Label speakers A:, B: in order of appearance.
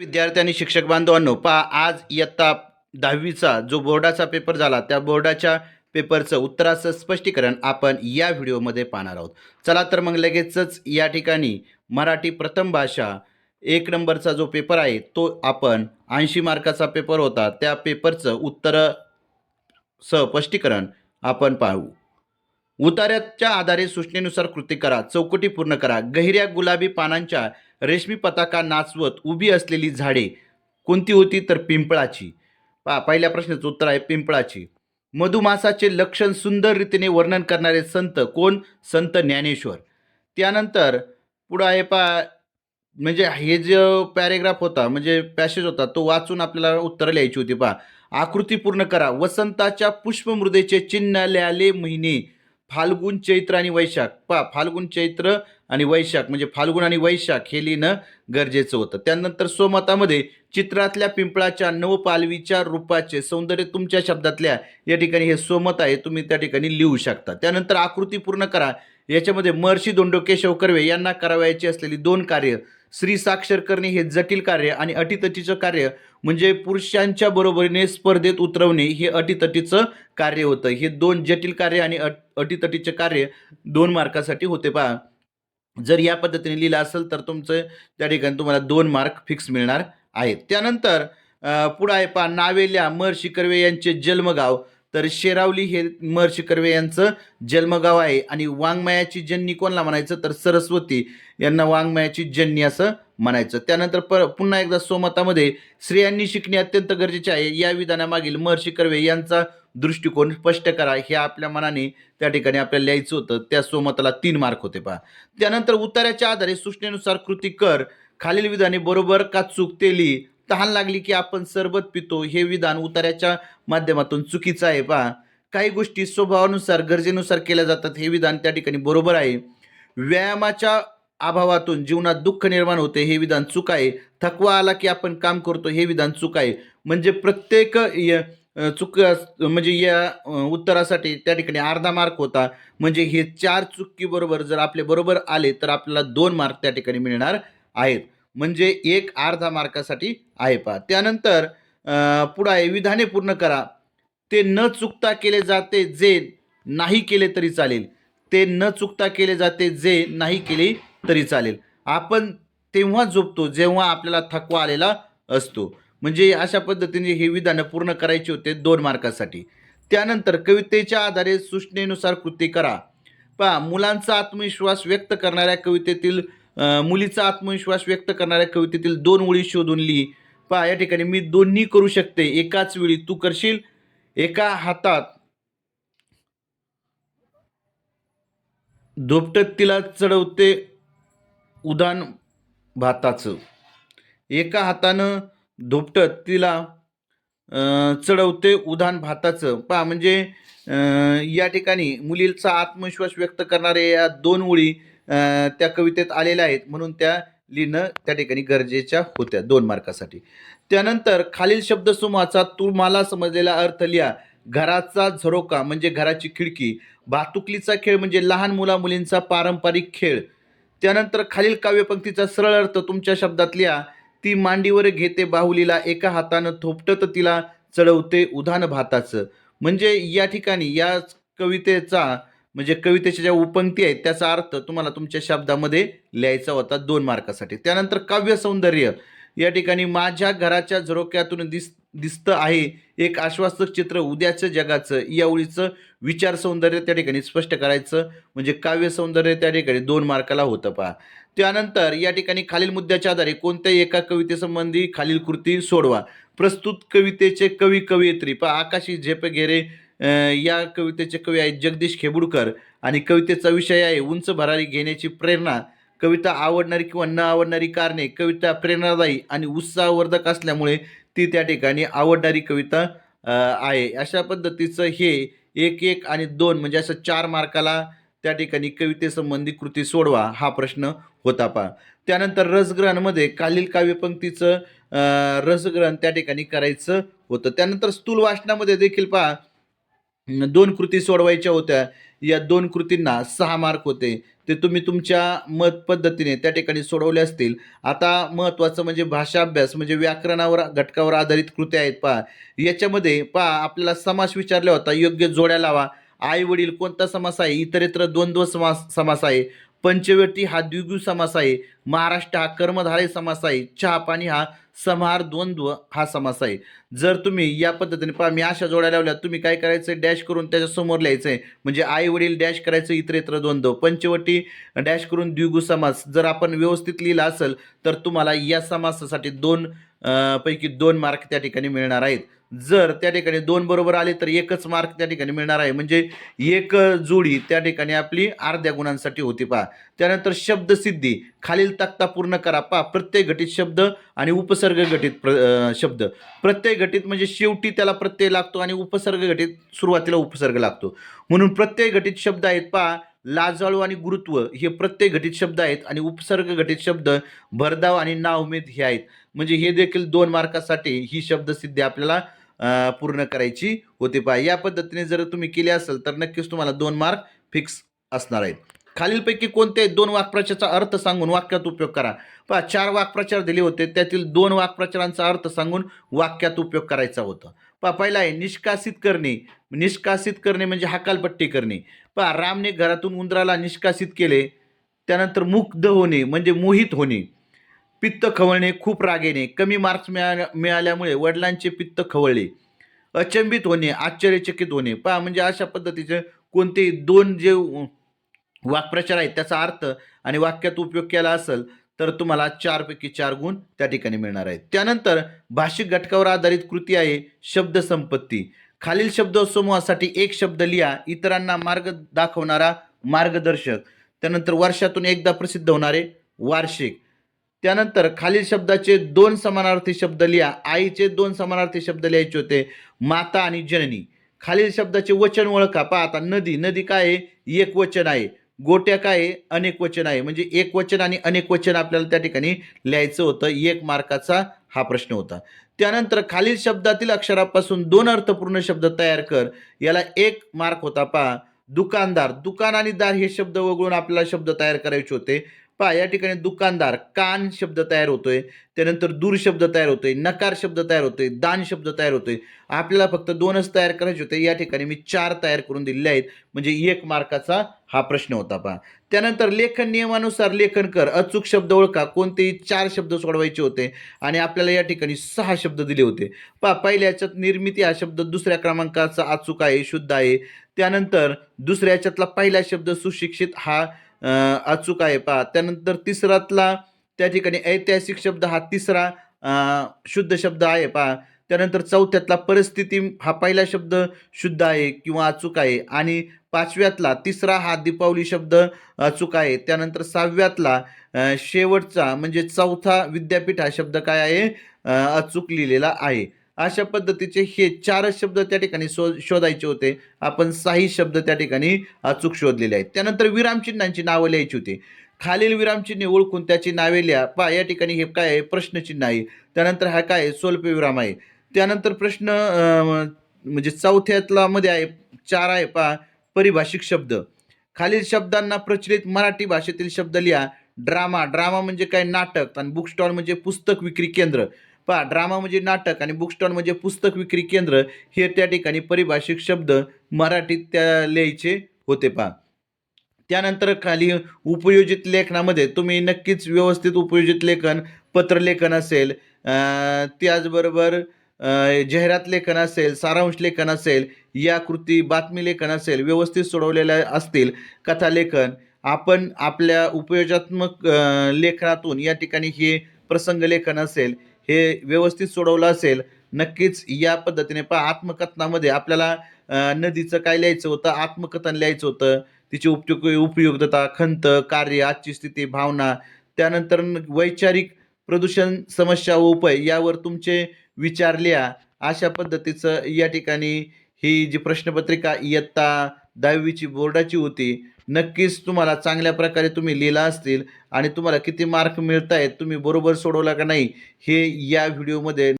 A: विद्यार्थी आणि शिक्षक बांधवांनो पहा आज इयत्ता दहावीचा जो बोर्डाचा पेपर झाला त्या बोर्डाच्या पेपरचं उत्तराचं स्पष्टीकरण आपण या व्हिडिओमध्ये पाहणार आहोत. चला तर मग लगेचच या ठिकाणी मराठी प्रथम भाषा एक नंबरचा जो पेपर आहे तो आपण ऐंशी मार्काचा पेपर होता त्या पेपरचं उत्तर स्पष्टीकरण आपण पाहू. उतार्याच्या आधारे सूचनेनुसार कृती करा चौकटी पूर्ण करा गहिऱ्या गुलाबी पानांच्या रेशमी पताका नाचवत उभी असलेली झाडे कोणती होती तर पिंपळाची? पहा पहिल्या प्रश्नाचं उत्तर आहे पिंपळाची. मधुमासाचे लक्षण सुंदर रीतीने वर्णन करणारे संत कोण? संत ज्ञानेश्वर. त्यानंतर पुढं आहे पा म्हणजे हे जो पॅरेग्राफ होता म्हणजे पॅसेज होता तो वाचून आपल्याला उत्तरं लिहायची होती पहा. आकृती पूर्ण करा. वसंताच्या पुष्पमृदेचे चिन्ह लिहाले महिने. फाल्गुन चैत्र आणि वैशाख. पा फाल्गुन चैत्र आणि वैशाख म्हणजे फाल्गुन आणि वैशाख हे लिहिणं गरजेचं होतं. त्यानंतर स्वमतामध्ये चित्रातल्या पिंपळाच्या नवपालवीच्या रूपाचे सौंदर्य तुमच्या शब्दातल्या या ठिकाणी हे स्वमत आहे तुम्ही त्या ठिकाणी लिहू शकता. त्यानंतर आकृती पूर्ण करा. याच्यामध्ये महर्षी दोंडोके कर्वे यांना करावयाची असलेली दोन कार्य स्त्री साक्षर करणे हे जटिल कार्य आणि अटीतटीचं कार्य म्हणजे पुरुषांच्या बरोबरीने स्पर्धेत उतरवणे हे अटीतटीचं कार्य होतं. हे दोन जटिल कार्य आणि अट अटीतटीचे कार्य दोन मार्कासाठी होते. पहा जर या पद्धतीने लिहिलं असेल तर तुमचं त्या ठिकाणी तुम्हाला दोन मार्क फिक्स मिळणार आहेत. त्यानंतर पुढं आहे पहा नावेल्या महर्षी कर्वे यांचे जन्मगाव. तर शेरावली हे महर्षी कर्वे यांचं जन्मगाव आहे. आणि वाङ्मयाची जननी कोणला म्हणायचं? तर सरस्वती यांना वाङ्मयाची जननी असं म्हणायचं. त्यानंतर पर पुन्हा एकदा स्वमतामध्ये स्त्रियांनी शिकणे अत्यंत गरजेचे आहे. या विधानामागील महर्षी कर्वे यांचा दृष्टिकोन स्पष्ट करा. हे आपल्या मनाने त्या ठिकाणी आपल्याला लिहायचं होतं. त्या स्वमताला तीन मार्क होते पहा. त्यानंतर उतार्याच्या आधारे सूचनेनुसार कृती कर. खालील विधाने बरोबर का चुकतेली तहान लागली की आपण सरबत पितो. हे विधान उतार्याच्या माध्यमातून चुकीचं आहे. पहा काही गोष्टी स्वभावानुसार गरजेनुसार केल्या जातात. हे विधान त्या ठिकाणी बरोबर आहे. व्यायामाच्या अभावातून जीवनात दुःख निर्माण होते. हे विधान चूक आहे. थकवा आला की आपण काम करतो. हे विधान चूक आहे. म्हणजे प्रत्येक य- चुक म्हणजे या उत्तरासाठी त्या ठिकाणी अर्धा मार्क होता. म्हणजे हे चार चुकीबरोबर जर आपले बरोबर आले तर आपल्याला दोन मार्क त्या ठिकाणी मिळणार आहेत. म्हणजे एक अर्धा मार्कासाठी आहे पहा. त्यानंतर पुढं आहे विधाने पूर्ण करा. ते न चुकता केले जाते जे नाही केले तरी चालेल. ते न चुकता केले जाते जे नाही केले तरी चालेल. आपण तेव्हा झोपतो जेव्हा आपल्याला थकवा आलेला असतो. म्हणजे अशा पद्धतीने हे विधानं पूर्ण करायचे होते दोन मार्कासाठी. त्यानंतर कवितेच्या आधारे सूचनेनुसार कृती करा. पहा मुलांचा आत्मविश्वास व्यक्त करणाऱ्या कवितेतील मुलीचा आत्मविश्वास व्यक्त करणाऱ्या कवितेतील दोन ओळी शोधून लिही. पहा या ठिकाणी मी दोन्ही करू शकते. एकाच वेळी तू करशील एका हातात धोपटत तिला चढवते उदान भाताचं. एका हातानं धोपटत तिला चढवते उधान भाताचं. पहा म्हणजे या ठिकाणी मुलीचा आत्मविश्वास व्यक्त करणारे या दोन ओळी त्या कवितेत आलेल्या आहेत. म्हणून त्या लिहिणं त्या ठिकाणी गरजेच्या होत्या दोन मार्कासाठी. त्यानंतर खालील शब्दसमूहाचा तुम्हाला समजलेला अर्थ लिहा. घराचा झरोका म्हणजे घराची खिडकी. भातुकलीचा खेळ म्हणजे लहान मुला मुलींचा पारंपरिक खेळ. त्यानंतर खालील काव्यपंक्तीचा सरळ अर्थ तुमच्या शब्दात लिहा. ती मांडीवर घेते बाहुलीला एका हातानं थोपटत तिला चढवते उधान भाताचं. म्हणजे या ठिकाणी या कवितेचा म्हणजे कवितेच्या ज्या उपंक्ती आहेत त्याचा अर्थ तुम्हाला तुमच्या शब्दामध्ये लिहायचा होता दोन मार्कासाठी. त्यानंतर काव्य सौंदर्य. या ठिकाणी माझ्या घराच्या झरोक्यातून दिस दिसतं आहे एक आश्वासक चित्र उद्याचं जगाचं. या ओळीचं विचार सौंदर्य त्या ठिकाणी स्पष्ट करायचं. म्हणजे काव्य सौंदर्य त्या ठिकाणी दोन मार्काला होतं पहा. त्यानंतर या ठिकाणी खालील मुद्द्याच्या आधारे कोणत्याही एका कवितेसंबंधी खालील कृती सोडवा. प्रस्तुत कवितेचे कवी कवयित्री पहा. आकाशी झेप घेरे या कवितेचे कवी आहेत जगदीश खेबुडकर आणि कवितेचा विषय आहे उंच भरारी घेण्याची प्रेरणा. कविता आवडणारी किंवा न आवडणारी कारणे कविता प्रेरणादायी आणि उत्साहवर्धक असल्यामुळे ती त्या ठिकाणी आवडणारी कविता आहे. अशा पद्धतीचं हे एक एक आणि दोन म्हणजे असं चार मार्काला त्या ठिकाणी कवितेसंबंधी कृती सोडवा हा प्रश्न होता पहा त्यानंतर रसग्रहणमध्ये कालील काव्यपंक्तीचं रसग्रहण त्या ठिकाणी करायचं होतं. त्यानंतर स्थूल वाचनामध्ये देखील पहा दोन कृती सोडवायच्या होत्या. या दोन कृतींना सहा मार्क होते. ते तुम्ही तुमच्या मत पद्धतीने त्या ठिकाणी सोडवले असतील. आता महत्त्वाचं म्हणजे भाषा अभ्यास म्हणजे व्याकरणावर घटकावर आधारित कृती आहेत पहा. याच्यामध्ये पहा आपल्याला समास विचारला होता योग्य जोड्या लावा. आई वडील कोणता समास आहे? इतरत्र द्वंद्व समास समास आहे. पंचवटी हा द्विगु समास आहे. महाराष्ट्र हा कर्मधारय समास आहे. चहा पाणी हा समाहार द्वंद्व हा समास आहे. जर तुम्ही या पद्धतीने पहा मी अशा जोड्या लावल्या तुम्ही काय करायचं डॅश करून त्याच्यासमोर लिहायचं आहे म्हणजे आई वडील डॅश करायचं इतर इतर द्वंद्व. पंचवटी डॅश करून द्विगु समास. जर आपण व्यवस्थित लिहिला असेल तर तुम्हाला या समासासाठी दोन पैकी दोन मार्क त्या ठिकाणी मिळणार आहेत. जर त्या ठिकाणी दोन बरोबर आले तर एकच मार्क त्या ठिकाणी मिळणार आहे. म्हणजे एक जोडी त्या ठिकाणी आपली अर्ध्या गुणांसाठी होती पहा. त्यानंतर शब्दसिद्धी खालील तक्ता पूर्ण करा. पहा प्रत्येक घटित शब्द आणि उपसर्ग घटित प्र शब्द. प्रत्येक घटित म्हणजे शेवटी त्याला प्रत्यय लागतो आणि उपसर्ग घटित सुरुवातीला उपसर्ग लागतो. म्हणून प्रत्येक घटित शब्द आहेत पहा लाजाळू आणि गुरुत्व हे प्रत्येक घटित शब्द आहेत आणि उपसर्ग घटित शब्द भरधाव आणि नाउमेद हे आहेत. म्हणजे हे देखील दोन मार्कासाठी ही शब्दसिद्धी आपल्याला पूर्ण करायची होते. पहा या पद्धतीने जर तुम्ही केले असेल तर नक्कीच तुम्हाला दोन मार्क फिक्स असणार आहेत. खालीलपैकी कोणते दोन वाक्प्रचाराचा अर्थ सांगून वाक्यात उपयोग करा. पहा चार वाक्प्रचार दिले होते त्यातील दोन वाक्प्रचारांचा अर्थ सांगून वाक्यात उपयोग करायचा होता. पहा पहिला आहे निष्कासित करणे. निष्कासित करणे म्हणजे हकालपट्टी करणे. पहा रामने घरातून उंदराला निष्कासित केले त्यानंतर मुग्ध होणे म्हणजे मोहित होणे पित्त खवळणे खूप रागेने कमी मार्क्स मिळाल्या मिळाल्यामुळे वडिलांचे पित्त खवळले अचंबित होणे आश्चर्यचकित होणे. पहा म्हणजे अशा पद्धतीचे कोणतेही दोन जे वाक्प्रचार आहेत त्याचा अर्थ आणि वाक्यात उपयोग केला असेल तर तुम्हाला चारपैकी चार गुण त्या ठिकाणी मिळणार आहेत. त्यानंतर भाषिक घटकावर आधारित कृती आहे शब्दसंपत्ती. खालील शब्द समूहासाठी एक शब्द लिहा इतरांना मार्ग दाखवणारा मार्गदर्शक. त्यानंतर वर्षातून एकदा प्रसिद्ध होणारे वार्षिक. त्यानंतर खालील शब्दाचे दोन समानार्थी शब्द लिहा. आईचे दोन समानार्थी शब्द लिहायचे होते माता आणि जननी. खालील शब्दाचे वचन ओळखा. पहा आता नदी. नदी काय आहे? एक वचन आहे. गोट्या काय आहे? अनेक वचन आहे. म्हणजे एक वचन आणि अनेक वचन आपल्याला त्या ठिकाणी लिहायचं होतं. एक मार्काचा हा प्रश्न होता. त्यानंतर खालील शब्दातील अक्षरापासून दोन अर्थपूर्ण शब्द तयार कर. याला एक मार्क होता पहा. दुकानदार. दुकान आणि दार हे शब्द वगळून आपल्याला शब्द तयार करायचे होते. पहा या ठिकाणी दुकानदार कान शब्द तयार होतोय त्यानंतर दूर शब्द तयार होतोय नकार शब्द तयार होतोय दान शब्द तयार होतोय. आपल्याला फक्त दोनच तयार करायचे होते या ठिकाणी मी चार तयार करून दिलेले आहेत. म्हणजे एक मार्काचा हा प्रश्न होता पहा. त्यानंतर लेखन नियमानुसार लेखन कर अचूक शब्द ओळखा कोणतेही चार शब्द सोडवायचे होते आणि आपल्याला या ठिकाणी सहा शब्द दिले होते. पहा पहिल्या याच्यात निर्मिती हा शब्द दुसऱ्या क्रमांकाचा अचूक आहे शुद्ध आहे. त्यानंतर दुसऱ्या याच्यातला पहिला शब्द सुशिक्षित हा अचूक आहे. पहा त्यानंतर तिसरातला त्या ठिकाणी ऐतिहासिक शब्द हा तिसरा शुद्ध शब्द आहे. पहा त्यानंतर चौथ्यातला परिस्थिती हा पहिला शब्द शुद्ध आहे किंवा अचूक आहे. आणि पाचव्यातला तिसरा हा दीपावली शब्द अचूक आहे. त्यानंतर सहाव्यातला शेवटचा म्हणजे चौथा विद्यापीठ हा शब्द काय आहे? अचूक लिहिलेला आहे. अशा पद्धतीचे हे चारच शब्द त्या ठिकाणी शो शोधायचे होते. आपण साही शब्द त्या ठिकाणी अचूक शोधलेले आहेत. त्यानंतर विरामचिन्हांची नावं लिहायची होती. खालील विरामचिन्हे ओळखून त्याची नावे लिहा. पा या ठिकाणी हे काय आहे? प्रश्नचिन्ह आहे. त्यानंतर हा काय आहे? स्वल्प विराम आहे. त्यानंतर प्रश्न म्हणजे चौथ्यातला मध्ये आहे. चार आहे पा परिभाषिक शब्द. खालील शब्दांना प्रचलित मराठी भाषेतील शब्द लिहा. ड्रामा. ड्रामा म्हणजे काय? नाटक. आणि बुक स्टॉल म्हणजे पुस्तक विक्री केंद्र. पहा ड्रामा म्हणजे नाटक आणि बुक स्टॉल म्हणजे पुस्तक विक्री केंद्र हे त्या ठिकाणी परिभाषिक शब्द मराठीत त्या लिहायचे होते पहा. त्यानंतर खाली उपयोजित लेखनामध्ये तुम्ही नक्कीच व्यवस्थित उपयोजित लेखन पत्रलेखन असेल त्याचबरोबर जाहिरात लेखन असेल सारांश लेखन असेल या कृती बातमी लेखन असेल व्यवस्थित सोडवलेल्या असतील कथालेखन आपण आपल्या उपयोजात्मक लेखनातून या ठिकाणी हे प्रसंग लेखन असेल. हे व्यवस्थित सोडवलं असेल नक्कीच या पद्धतीने पहा आत्मकथनामध्ये आपल्याला नदीचं काय लिहायचं होतं? आत्मकथन लिहायचं होतं. तिची उपयोग उपयुक्तता खंत कार्य आजची स्थिती भावना त्यानंतर न- वैचारिक प्रदूषण समस्या व उपाय यावर तुमचे विचार लिहा. अशा पद्धतीचं या ठिकाणी ही जी प्रश्नपत्रिका इयत्ता दहावीची बोर्डाची होती. नक्कीच तुम्हाला चांगल्या प्रकारे तुम्ही लिहिला असतील आणि तुम्हाला किती मार्क मिळत आहेत तुम्ही बरोबर सोडवला का नाही हे या व्हिडिओमध्ये